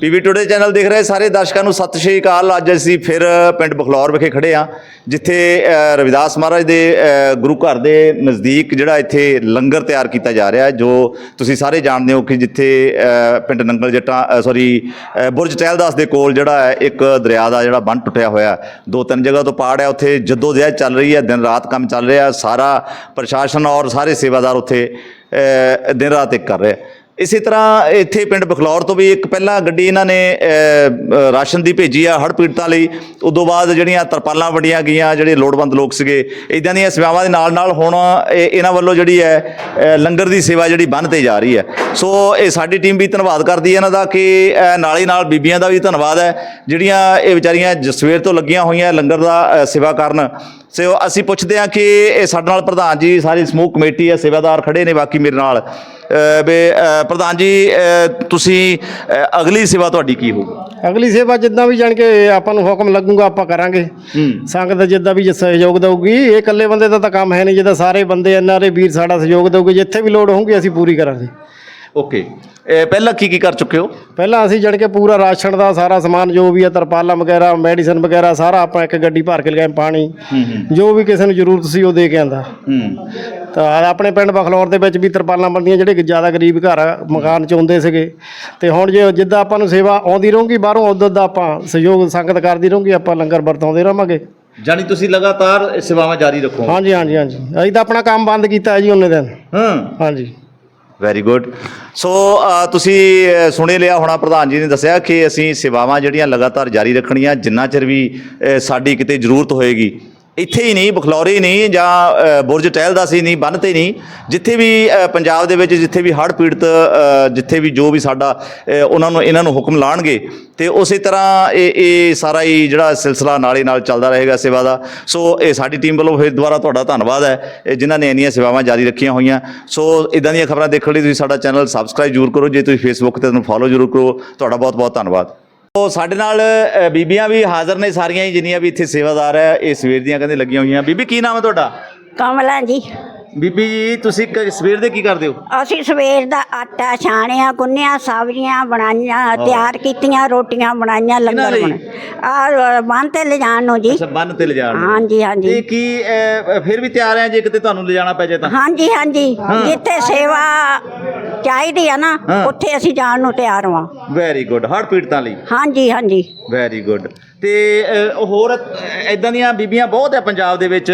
PV today channel ਦੇਖ ਰਹੇ ਸਾਰੇ ਦਰਸ਼ਕਾਂ ਨੂੰ ਸਤਿ ਸ਼੍ਰੀ ਅਕਾਲ। ਅੱਜ ਅਸੀਂ ਫਿਰ ਪਿੰਡ ਬਖਲੌਰ ਵਿਖੇ ਖੜੇ ਆ ਜਿੱਥੇ ਰਵਿਦਾਸ ਮਹਾਰਾਜ ਦੇ ਗੁਰੂ ਘਰ ਦੇ ਨਜ਼ਦੀਕ ਜਿਹੜਾ ਇੱਥੇ ਲੰਗਰ ਤਿਆਰ ਕੀਤਾ ਜਾ ਰਿਹਾ ਹੈ, ਜੋ ਤੁਸੀਂ ਸਾਰੇ ਜਾਣਦੇ ਹੋ ਕਿ ਜਿੱਥੇ ਪਿੰਡ ਨੰਗਲ ਜੱਟਾਂ ਸੌਰੀ ਬੁਰਜ ਟਹਿਲਦਾਸ ਦੇ ਕੋਲ ਜਿਹੜਾ ਹੈ, ਇੱਕ ਦਰਿਆ ਦਾ ਜਿਹੜਾ ਬੰਨ ਟੁੱਟਿਆ ਹੋਇਆ ਦੋ ਤਿੰਨ ਜਗ੍ਹਾ ਤੋਂ ਪਾੜ ਹੈ, ਉੱਥੇ ਜੱਦੋ ਜਹਿਦ ਚੱਲ ਰਹੀ ਹੈ, ਦਿਨ ਰਾਤ ਕੰਮ ਚੱਲ ਰਿਹਾ ਸਾਰਾ ਪ੍ਰਸ਼ਾਸਨ ਔਰ ਸਾਰੇ ਸੇਵਾਦਾਰ ਉੱਥੇ ਦਿਨ ਰਾਤ ਇੱਕ ਕਰ ਰਹੇ ਇਸੇ ਤਰ੍ਹਾਂ ਇੱਥੇ ਪਿੰਡ ਬਖਲੌਰ ਤੋਂ ਵੀ ਇੱਕ ਪਹਿਲਾਂ ਗੱਡੀ ਇਹਨਾਂ ਨੇ ਰਾਸ਼ਨ ਦੀ ਭੇਜੀ ਆ ਹੜ੍ਹ ਪੀੜਤਾਂ ਲਈ। ਉਦੋਂ ਬਾਅਦ ਜਿਹੜੀਆਂ ਤਰਪਾਲਾਂ ਵੰਡੀਆਂ ਗਈਆਂ ਜਿਹੜੇ ਲੋੜਵੰਦ ਲੋਕ ਸੀਗੇ ਇਦਾਂ ਦੀਆਂ ਸੇਵਾਵਾਂ ਦੇ ਨਾਲ ਨਾਲ ਹੁਣ ਇਹ- ਇਹਨਾਂ ਵੱਲੋਂ ਜਿਹੜੀ ਹੈ ਲੰਗਰ ਦੀ ਸੇਵਾ ਜਿਹੜੀ ਬੰਨ ਤੇ ਜਾ ਰਹੀ ਹੈ। ਸੋ ਇਹ ਸਾਡੀ ਟੀਮ ਵੀ ਧੰਨਵਾਦ ਕਰਦੀ ਹੈ ਇਹਨਾਂ ਦਾ ਕਿ ਅ, ਨਾਲ ਹੀ ਨਾਲ ਬੀਬੀਆਂ ਦਾ ਵੀ ਧੰਨਵਾਦ ਹੈ। ਜਿਹੜੀਆਂ ਇਹ ਵਿਚਾਰੀਆਂ ਜ- ਸਵੇਰ ਤੋਂ ਲੱਗੀਆਂ ਹੋਈਆਂ ਲੰਗਰ ਦਾ ਸੇਵਾ ਕਰਨ ਸੋ ਅਸੀਂ ਪੁੱਛਦੇ ਹਾਂ ਕਿ ਇਹ ਸਾਡੇ ਨਾਲ ਪ੍ਰਧਾਨ ਜੀ ਸਾਰੀ ਸਮੂਹ ਕਮੇਟੀ ਹੈ ਸੇਵਾਦਾਰ ਖੜੇ ਨੇ ਬਾਕੀ ਮੇਰੇ ਨਾਲ। ਅ, ਪ੍ਰਧਾਨ ਜੀ ਤੁਸੀਂ ਅਗਲੀ ਸੇਵਾ ਤੁਹਾਡੀ ਕੀ ਹੋਊਗੀ ਅਗਲੀ ਸੇਵਾ ਜਿੱਦਾਂ ਵੀ ਜਾਣ ਕੇ ਆਪਾਂ ਨੂੰ ਹੁਕਮ ਲੱਗੂਗਾ ਆਪਾਂ ਕਰਾਂਗੇ। ਸੰਗਤ ਜਿੱਦਾਂ ਵੀ ਸਹਿਯੋਗ ਦਊਗੀ ਇਹ ਇਕੱਲੇ ਬੰਦੇ ਦਾ ਤਾਂ ਕੰਮ ਹੈ ਨਹੀਂ ਜਿੱਦਾਂ ਸਾਰੇ ਬੰਦੇ ਐਨਆਰਏ ਵੀਰ ਸਾਡਾ ਸਹਿਯੋਗ ਦਊਗੇ ਜਿੱਥੇ ਵੀ ਲੋੜ ਹੋਊਗੀ ਅਸੀਂ ਪੂਰੀ ਕਰਾਂਗੇ। ਓਕੇ। ਪਹਿਲਾਂ ਕੀ ਕੀ ਕਰ ਚੁੱਕੇ ਹੋ? ਪਹਿਲਾਂ ਅਸੀਂ ਜਣ ਕੇ ਪੂਰਾ ਰਾਸ਼ਨ ਦਾ ਸਾਰਾ ਸਮਾਨ ਜੋ ਵੀ ਹੈ ਤਰਪਾਲਾਂ ਵਗੈਰਾ ਮੈਡੀਸਨ ਵਗੈਰਾ ਸਾਰਾ ਆਪਾਂ ਇੱਕ ਗੱਡੀ ਭਰ ਕੇ ਲਗਾਏ ਪਾਣੀ। ਹੂੰ ਹੂੰ। ਜੋ ਵੀ ਕਿਸੇ ਨੂੰ ਜ਼ਰੂਰਤ ਸੀ ਉਹ ਦੇ ਕੇ ਆਂਦਾ। ਤਾਂ ਆਪਣੇ ਪਿੰਡ ਬਖਲੌਰ ਦੇ ਵਿੱਚ ਵੀ ਤਰਪਾਲਾਂ ਬੰਦੀਆਂ ਜਿਹੜੇ ਜ਼ਿਆਦਾ ਗਰੀਬ ਘਰ ਆ, ਮਕਾਨ ਚ ਆਉਂਦੇ ਸੀਗੇ। ਤੇ ਹੁਣ ਜੇ ਜਿੱਦਾਂ ਆਪਾਂ ਨੂੰ ਸੇਵਾ ਆਉਂਦੀ ਰਹੂਗੀ ਬਾਹਰੋਂ ਉਦੋਂ ਦਾ ਆਪਾਂ ਸਹਿਯੋਗ ਸੰਗਤ ਕਰਦੀ ਰਹੂਗੀ ਆਪਾਂ ਲੰਗਰ ਵਰਤਾਉਂਦੇ ਰਹਾਂਗੇ। ਜਾਨੀ ਤੁਸੀਂ ਲਗਾਤਾਰ ਇਹ ਸੇਵਾਵਾਂ ਜਾਰੀ ਰੱਖੋ। ਹਾਂਜੀ ਹਾਂਜੀ ਹਾਂਜੀ। ਅਸੀਂ ਤਾਂ ਆਪਣਾ ਕੰਮ ਬੰਦ ਕੀਤਾ ਹੈ ਜੀ ਉਹਨੇ ਦਿਨ। ਹਾਂ। ਹਾਂਜੀ। ਵੈਰੀ ਗੁੱਡ ਸੋ ਤੁਸੀਂ ਸੁਣੇ ਲਿਆ ਹੋਣਾ, ਪ੍ਰਧਾਨ ਜੀ ਨੇ ਦੱਸਿਆ ਕਿ ਅਸੀਂ ਸੇਵਾਵਾਂ ਜਿਹੜੀਆਂ ਲਗਾਤਾਰ ਜਾਰੀ ਰੱਖਣੀਆਂ, ਜਿੰਨਾ ਚਿਰ ਵੀ ਸਾਡੀ ਕਿਤੇ ਜ਼ਰੂਰਤ ਹੋਏਗੀ ਇੱਥੇ ਹੀ ਨਹੀਂ ਬਖਲੌਰੇ ਹੀ ਨਹੀਂ ਜਾਂ ਅ, ਬੁਰਜ ਟਹਿਲਦਾਸ ਸੀ ਨਹੀਂ ਬੰਨ੍ਹ ਤੇ ਨਹੀਂ। ਜਿੱਥੇ ਵੀ ਪੰਜਾਬ ਦੇ ਵਿੱਚ ਜਿੱਥੇ ਵੀ ਹੜ੍ਹ ਪੀੜਤ ਜਿੱਥੇ ਵੀ ਜੋ ਵੀ ਸਾਡਾ ਉਹਨਾਂ ਨੂੰ ਇਹਨਾਂ ਨੂੰ ਹੁਕਮ ਲਾਣਗੇ। ਤੇ ਉਸੇ ਤਰ੍ਹਾਂ ਇਹ ਇਹ ਸਾਰਾ ਹੀ ਜਿਹੜਾ ਸਿਲਸਿਲਾ ਨਾਲੇ ਨਾਲ ਚੱਲਦਾ ਰਹੇਗਾ ਸੇਵਾ ਦਾ। ਸੋ ਇਹ ਸਾਡੀ ਟੀਮ ਵੱਲੋਂ ਫਿਰ ਦੁਬਾਰਾ ਤੁਹਾਡਾ ਧੰਨਵਾਦ ਹੈ। ਜਿਨ੍ਹਾਂ ਨੇ ਇੰਨੀਆਂ ਸੇਵਾਵਾਂ ਜਾਰੀ ਰੱਖੀਆਂ ਹੋਈਆਂ। ਸੋ ਇਦਾਂ ਦੀਆਂ ਖਬਰਾਂ ਦੇਖਣ ਲਈ ਤੁਸੀਂ ਸਾਡਾ ਚੈਨਲ ਸਬਸਕ੍ਰਾਈਬ ਜ਼ਰੂਰ ਕਰੋ। ਜੇ ਤੁਸੀਂ ਫੇਸਬੁੱਕ ਤੇ ਤੁਹਾਨੂੰ ਫੋਲੋ ਜ਼ਰੂਰ ਕਰੋ ਤੁਹਾਡਾ ਬਹੁਤ ਬਹੁਤ ਧੰਨਵਾਦ। ਸੋ ਸਾਡੇ ਨਾਲ ਬੀਬੀਆਂ ਵੀ ਹਾਜ਼ਰ ਨੇ, ਸਾਰੀਆਂ ਹੀ ਜਿੰਨੀਆਂ ਵੀ ਇੱਥੇ ਸੇਵਾਦਾਰ ਹੈ, ਇਹ ਸਵੇਰ ਦੀਆਂ ਕਹਿੰਦੇ ਲੱਗੀਆਂ ਹੋਈਆਂ। ਬੀਬੀ, ਕੀ ਨਾਮ ਹੈ ਤੁਹਾਡਾ? ਕਮਲਾ ਜੀ। ਬੀਬੀ ਜੀ ਤੁਸੀਂ ਕ- ਸਵੇਰ ਦੇ ਕੀ ਕਰਦੇ ਹੋ? ਅਸੀਂ ਸਵੇਰ ਦਾ ਆਟਾ ਛਾਣਿਆ ਗੁੰਨਿਆ ਸਬਜ਼ੀਆਂ ਬਣਾਈਆਂ ਤਿਆਰ ਕੀਤੀਆਂ ਰੋਟੀਆਂ ਬਣਾਈਆਂ ਲੰਗਰ ਲਈ? ਬਣਾ ਆ ਬੰਨ ਤੇ ਲਿਜਾਣ ਨੂੰ ਜੀ। ਅੱਛਾ ਬੰਨ ਤੇ ਲਿਜਾਣ ਨੂੰ। ਹਾਂਜੀ ਤੇ ਹਾਂਜੀ ਕੀ ਅ, ਫਿਰ ਵੀ ਤਿਆਰ ਹੈ ਜੇ ਕਿਤੇ ਤੁਹਾਨੂੰ ਲਿਜਾਣਾ ਪੈ ਜਾਏ ਤਾਂ? ਹਾਂਜੀ ਹਾਂਜੀ। ਜਿੱਥੇ ਸੇਵਾ ਚਾਹੀਦੀ ਆ ਨਾ ਹਾਂ। ਉੱਥੇ ਅਸੀਂ ਜਾਣ ਨੂੰ ਤਿਆਰ ਹਾਂ। ਵੈਰੀ ਗੁੱਡ ਹੜ੍ਹ ਪੀੜਤਾਂ ਲਈ। ਹਾਂਜੀ ਹਾਂਜੀ। ਵੈਰੀ ਗੁੱਡ ਤੇ ਹੋਰ ਇਦਾਂ ਦੀਆਂ ਬੀਬੀਆਂ ਬਹੁਤ ਹੈ ਪੰਜਾਬ ਦੇ ਵਿੱਚ।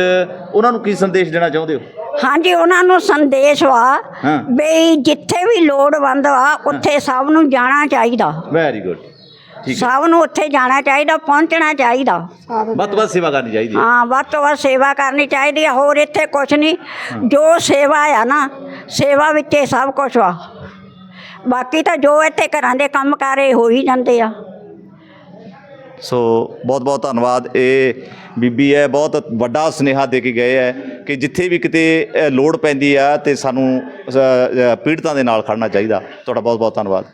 ਉਹਨਾਂ ਨੂੰ ਕੀ ਸੰਦੇਸ਼ ਦੇਣਾ ਚਾਹੁੰਦੇ ਹੋ? ਹਾਂਜੀ ਉਹਨਾਂ ਨੂੰ ਸੰਦੇਸ਼ ਵਾ ਹਾਂ। ਬਈ ਜਿੱਥੇ ਵੀ ਲੋੜਵੰਦ ਆ ਉੱਥੇ ਸਭ ਨੂੰ ਜਾਣਾ ਚਾਹੀਦਾ। ਵੈਰੀ ਗੁੱਡ ਠੀਕ ਹੈ। ਸਭ ਨੂੰ ਉੱਥੇ ਜਾਣਾ ਚਾਹੀਦਾ ਪਹੁੰਚਣਾ ਚਾਹੀਦਾ। ਵੱਧ ਤੋਂ ਵੱਧ ਸੇਵਾ ਕਰਨੀ ਚਾਹੀਦੀ ਹੈ। ਹਾਂ ਵੱਧ ਤੋਂ ਵੱਧ ਸੇਵਾ ਕਰਨੀ ਚਾਹੀਦੀ ਹੈ ਹੋਰ ਇੱਥੇ ਕੁਝ ਨਹੀਂ। ਜੋ ਸੇਵਾ ਆ ਨਾ ਸੇਵਾ ਵਿੱਚ ਸਭ ਕੁਝ ਵਾ। ਬਾਕੀ ਤਾਂ ਜੋ ਇੱਥੇ ਘਰਾਂ ਦੇ ਕੰਮ ਕਾਰੇ ਹੋ ਹੀ ਜਾਂਦੇ ਆ। ਸੋ ਬਹੁਤ ਬਹੁਤ ਧੰਨਵਾਦ। ਇਹ ਬੀਬੀ ਹੈ, ਬਹੁਤ ਵੱਡਾ ਸੁਨੇਹਾ ਦੇ ਕੇ ਗਏ ਹੈ ਕਿ ਜਿੱਥੇ ਵੀ ਕਿਤੇ ਲੋੜ ਪੈਂਦੀ ਆ ਤੇ ਸਾਨੂੰ ਪੀੜਤਾਂ ਦੇ ਨਾਲ ਖੜਨਾ ਚਾਹੀਦਾ। ਤੁਹਾਡਾ ਬਹੁਤ ਬਹੁਤ ਧੰਨਵਾਦ।